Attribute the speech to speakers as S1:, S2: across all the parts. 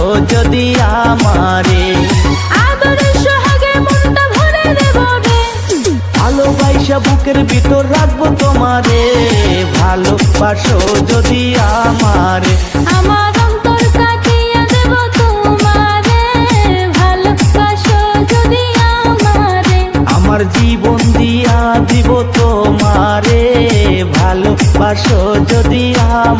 S1: বলো যদি আমারে ভালোবাসা বুকের ভিতর রাখব তোমারে। ভালোবাসো যদি আমারে।
S2: আমার অন্তর কাটিয়ে আমার।
S1: জীবন দিয়া দিব তোমারে। ভালোবাসো যদি আমারে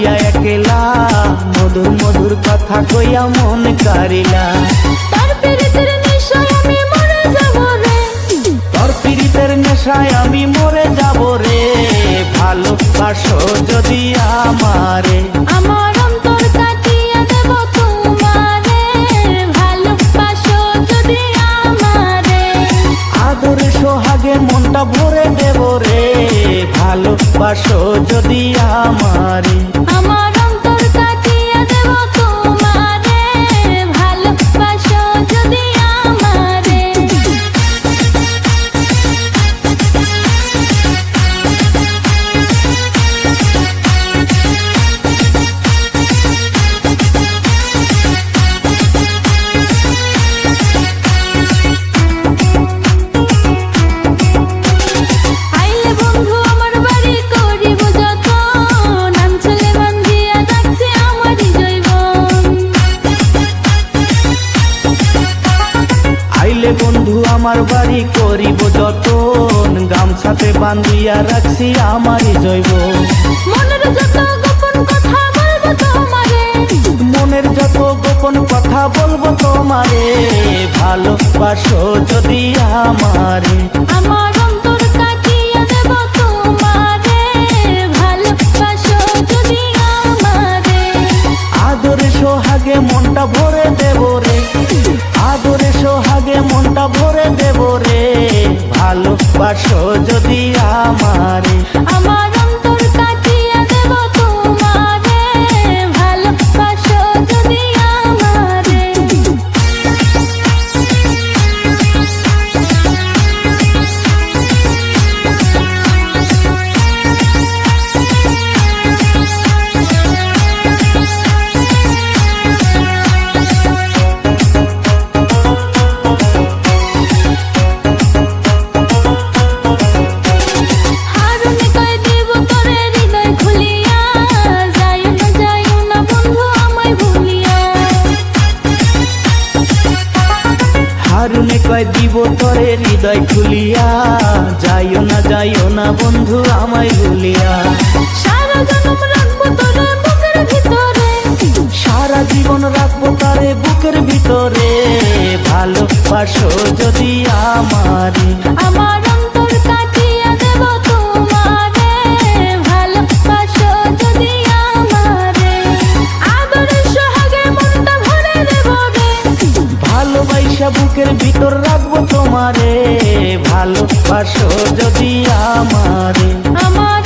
S2: পাইয়া একেলা মধুর মধুর কথা কইয়া মন কারিলা। তার পীড়িতের নিশায় আমি মরে যাব রে।
S1: ভালোবাসো যদি আমারে।
S2: আমার অন্তর কাটিয়ে দেব তোমারে। ভালোবাসো যদি আমারে।
S1: আদরে সোহাগে মনটা ভরে দেব রে। ভালোবাসো যদি আমার।
S2: আমার বাড়ি করিব
S1: যতন। গামছাতে বান্ধিয়া রাখছি আমারই জৈব।
S2: মনের যত গোপন কথা বলব তোমারে।
S1: মনের যত গোপন কথা বলব তোমারে। ভালোবাসো যদি আমারে।
S2: আমার
S1: মনটা ভরে দেব রে। ভালোবাসো যদি আমারে।
S2: আমার
S1: কয় দিব তরে হৃদয় খুলিয়া। যাইও না যাইও না বন্ধু আমায় ভুলিয়া।
S2: সারা জনম রাখব তোরে বুকের ভিতরে।
S1: সারা জীবন রাখব তারে বুকের ভিতরে। ভালোবাসো যদি আমারে।
S2: আমার আদর রাখব তোমারে ভালোবাসো যদি আমারে।
S1: আমার